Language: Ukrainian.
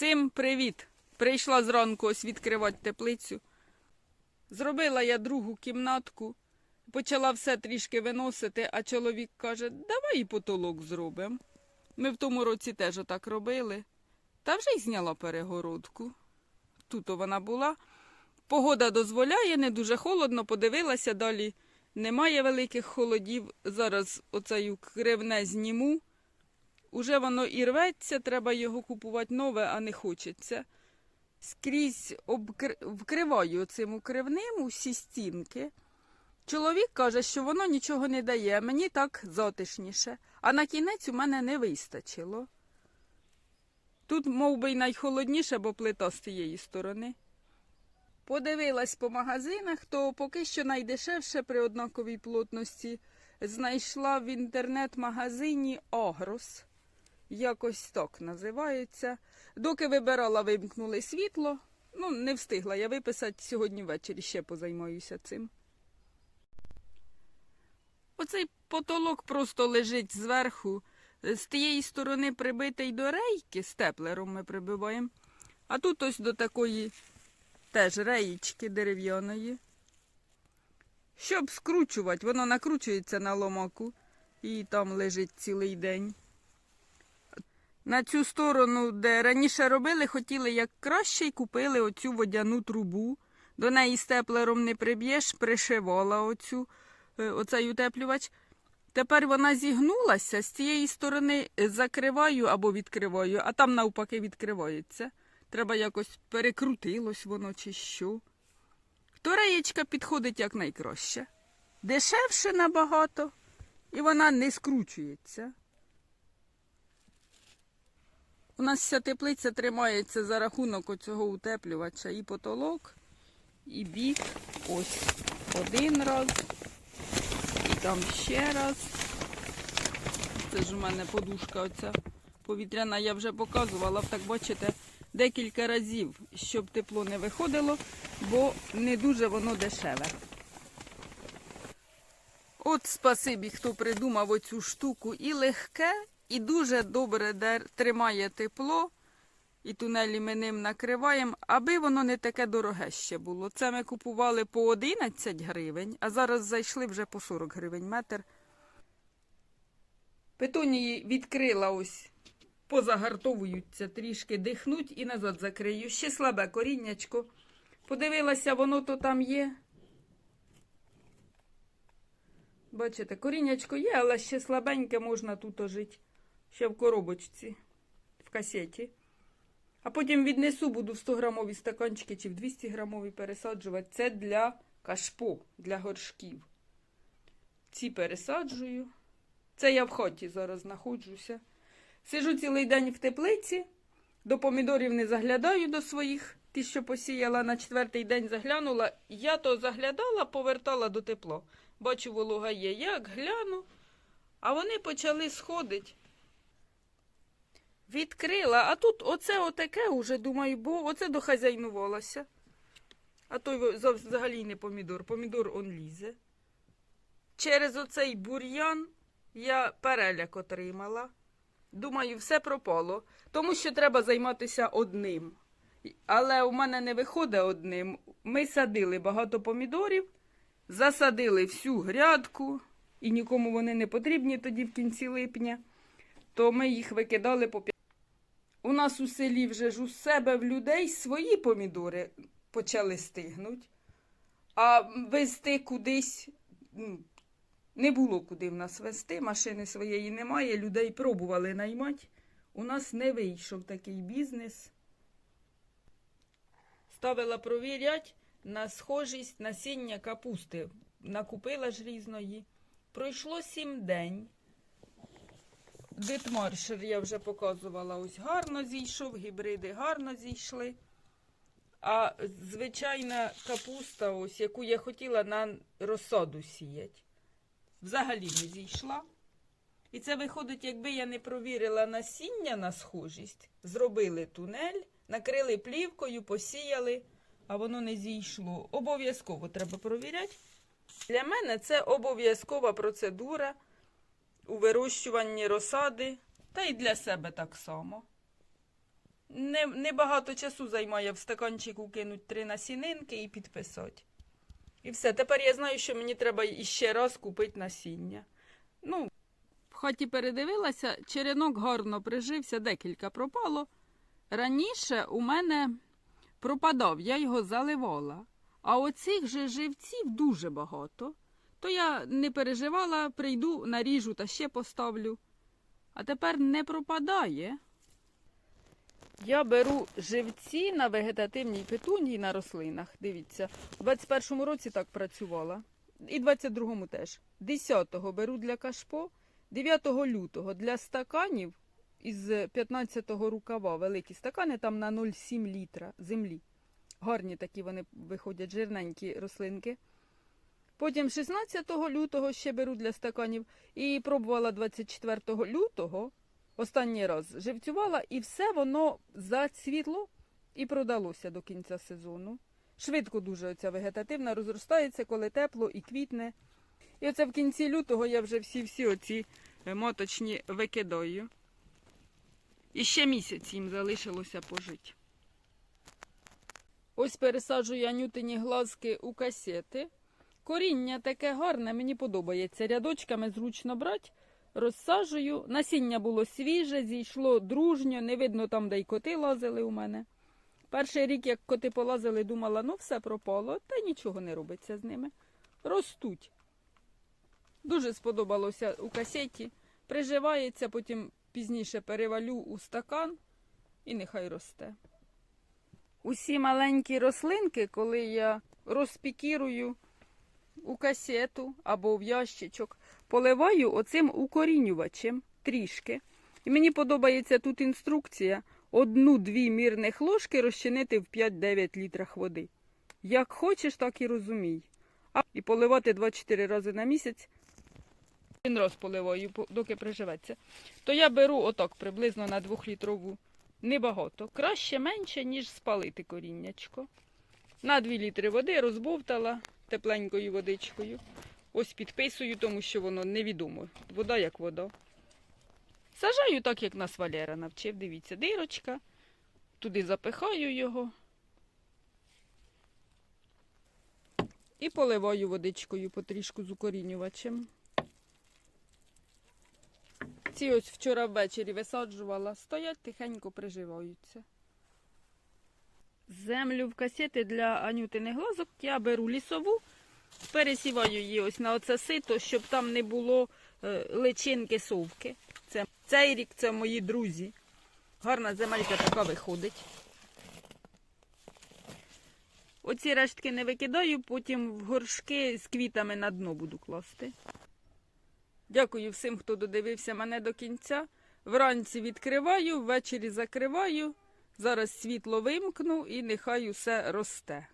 Всім привіт! Прийшла зранку ось відкривати теплицю. Зробила я другу кімнатку, почала все трішки виносити, а чоловік каже, давай і потолок зробимо. Ми в тому році теж отак робили. Та вже й зняла перегородку. Тут вона була. Погода дозволяє, не дуже холодно, подивилася далі. Немає великих холодів. Зараз оцею кривне зніму. Уже воно і рветься, треба його купувати нове, а не хочеться. Скрізь обкр... вкриваю цим укривним усі стінки. Чоловік каже, що воно нічого не дає, мені так затишніше, а на кінець у мене не вистачило. Тут, мов би, й найхолодніше, бо плита з тієї сторони. Подивилась по магазинах, то поки що найдешевше при однаковій плотності знайшла в інтернет-магазині Агрос. Якось так називається. Доки вибирала, вимкнули світло. Ну, не встигла я виписати сьогодні ввечері, ще позаймаюся цим. Оцей потолок просто лежить зверху. З тієї сторони прибитий до рейки, степлером ми прибиваємо. А тут ось до такої теж реєчки дерев'яної. Щоб скручувати, воно накручується на ломаку і там лежить цілий день. На цю сторону, де раніше робили, хотіли як краще й купили оцю водяну трубу. До неї степлером не приб'єш, пришивала оцю, е, оцей утеплювач. Тепер вона зігнулася, з цієї сторони закриваю або відкриваю, а там навпаки відкривається. Треба якось перекрутилось воно чи що. То реєчка підходить як найкраще. Дешевше набагато, і вона не скручується. У нас вся теплиця тримається за рахунок оцього утеплювача і потолок, і бік. Ось один раз, і там ще раз. Це ж у мене подушка оця повітряна, я вже показувала, так бачите, декілька разів, щоб тепло не виходило, бо не дуже воно дешеве. От спасибі, хто придумав оцю штуку і легке, і дуже добре тримає тепло, і тунелі ми ним накриваємо, аби воно не таке дороге ще було. Це ми купували по 11 гривень, а зараз зайшли вже по 40 гривень метр. Петунії відкрила ось, позагартовуються трішки, дихнуть і назад закрию. Ще слабе коріннячко. Подивилася, воно то там є. Бачите, коріннячко є, але ще слабеньке можна тут ожити. Ще в коробочці, в касеті. А потім віднесу, буду в 100 грамові стаканчики чи в 200 грамові пересаджувати. Це для кашпо, для горшків. Ці пересаджую. Це я в хаті зараз знаходжуся. Сижу цілий день в теплиці, до помідорів не заглядаю до своїх. Ті, що посіяла на четвертий день заглянула. Я то заглядала, повертала до тепло. Бачу, волога є. Як гляну, а вони почали сходити. Відкрила, а тут оце отаке уже, думаю, бо оце дохазяйнувалося. А той взагалі не помідор. Помідор он лізе. Через оцей бур'ян я переляк отримала. Думаю, все пропало, тому що треба займатися одним. Але у мене не виходить одним. Ми садили багато помідорів, засадили всю грядку, і нікому вони не потрібні тоді в кінці липня, то ми їх викидали по. У нас у селі вже ж у себе в людей свої помідори почали стигнуть, а везти кудись не було куди в нас везти, машини своєї немає, людей пробували наймати. У нас не вийшов такий бізнес. Ставила провірять на схожість насіння капусти. Накупила ж різної. Пройшло сім день. Дитмаршер я вже показувала, ось гарно зійшов, гібриди гарно зійшли. А звичайна капуста, ось, яку я хотіла на розсаду сіять, взагалі не зійшла. І це виходить, якби я не провірила насіння на схожість, зробили тунель, накрили плівкою, посіяли, а воно не зійшло. Обов'язково треба провіряти. Для мене це обов'язкова процедура у вирощуванні розсади, та й для себе так само. не, не часу займає в стаканчику кинуть три насінинки і підписати. І все. Тепер я знаю, що мені треба іще раз купити насіння. Ну, в хаті передивилася, черенок гарно прижився, декілька пропало. Раніше у мене пропадав, я його заливала. А оцих же живців дуже багато. То я не переживала, прийду, наріжу та ще поставлю. А тепер не пропадає. Я беру живці на вегетативній петунії на рослинах. Дивіться, у 21-му році так працювала. І 22-му теж. 10-го беру для кашпо, 9 лютого для стаканів із 15-го рукава великі стакани там на 0,7 літра землі. Гарні такі вони виходять, жирненькі рослинки. Потім 16 лютого ще беру для стаканів і пробувала 24 лютого останній раз живцювала, і все воно зацвітло і продалося до кінця сезону. Швидко дуже оця вегетативна розростається, коли тепло і квітне. І оце в кінці лютого я вже всі-всі оці е, моточні викидаю. І ще місяць їм залишилося пожити. Ось пересаджую анютині глазки у касети. Коріння таке гарне, мені подобається. Рядочками зручно брати, розсаджую. Насіння було свіже, зійшло дружньо, не видно там, де й коти лазили у мене. Перший рік, як коти полазили, думала, ну все пропало, та нічого не робиться з ними. Ростуть. Дуже сподобалося у касеті. Приживається, потім пізніше перевалю у стакан і нехай росте. Усі маленькі рослинки, коли я розпікірую у касету або в ящичок, поливаю оцим укорінювачем трішки. І мені подобається тут інструкція одну-дві мірних ложки розчинити в 5-9 літрах води. Як хочеш, так і розумій. А і поливати 2-4 рази на місяць. Один раз поливаю, доки приживеться. То я беру отак приблизно на 2-літрову небагато. Краще менше, ніж спалити коріннячко. На 2 літри води розбовтала тепленькою водичкою. Ось підписую, тому що воно невідомо. Вода як вода. Сажаю так, як нас Валера навчив. Дивіться, дирочка. Туди запихаю його. І поливаю водичкою потрішку з укорінювачем. Ці ось вчора ввечері висаджувала, стоять тихенько приживаються. Землю в касети для анютиних глазок я беру лісову, пересіваю її ось на оце сито, щоб там не було е, личинки совки. Це, цей рік це мої друзі. Гарна земелька така виходить. Оці рештки не викидаю, потім в горшки з квітами на дно буду класти. Дякую всім, хто додивився мене до кінця. Вранці відкриваю, ввечері закриваю. Зараз світло вимкну і нехай усе росте.